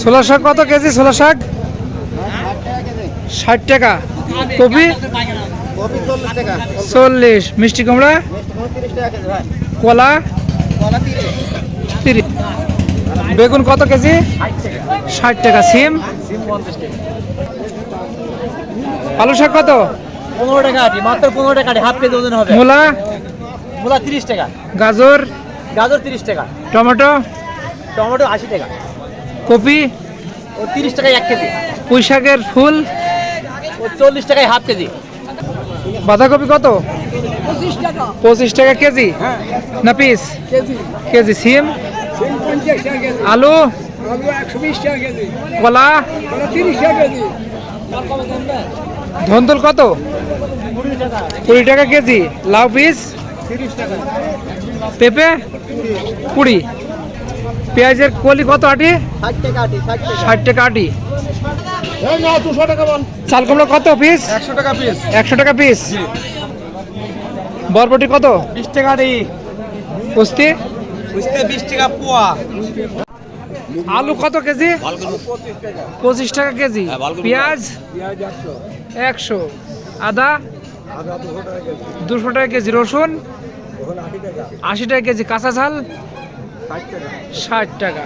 ছোলা শাক কত কেজি? ছোলা শাক? ষাট টাকা। কপি? চল্লিশ। মিষ্টি কুমড়া? কলা? তিরিশ। বেগুন কত কেজি? ষাট টাকা। সিম? আলু শাক কত? পনেরো টাকা আটি মাত্র পনেরো টাকা আটি হাফ কেজি ওজন হবে। মূলা? মূলা তিরিশ টাকা। গাজর? গাজর তিরিশ টাকা। টমেটো? টমেটো আশি টাকা। কপি? ও তিরিশ টাকায় এক কেজি। পুঁই শাকের ফুল? ও চল্লিশ টাকায় হাফ কেজি। বাঁধাকপি কত? পঁচিশ টাকা। কেজি? হ্যাঁ। না পিস? কেজি। কেজি সিম? আলু? আলু একশো বিশ টাকা কেজি। কলা? কলা তিরিশ টাকা কেজি। ধন্দুল কত? কুড়ি টাকা কুড়ি টাকা কেজি। লাউ পিস? তিরিশ টাকা। পেঁপে? কুড়ি। পেঁয়াজের কলি কত আটি? ষাট টাকা আটি ষাট ষাট টাকা আটি। দুশো টাকা বল। চাল কুমড়ো কত পিস একশো টাকা পিস একশো টাকা পিস বরবটি কত? বিশ টাকা আটি। কুস্তি? বুঝতে বিশ টাকা পোয়া। আলু কত কেজি? পঁচিশ টাকা কেজি। পেঁয়াজ? পেঁয়াজ একশো। আদা? দুশো টাকা কেজি। রসুন আশি টাকা। আশি টাকা কেজি। কাঁচা ঝাল? ষাট টাকা।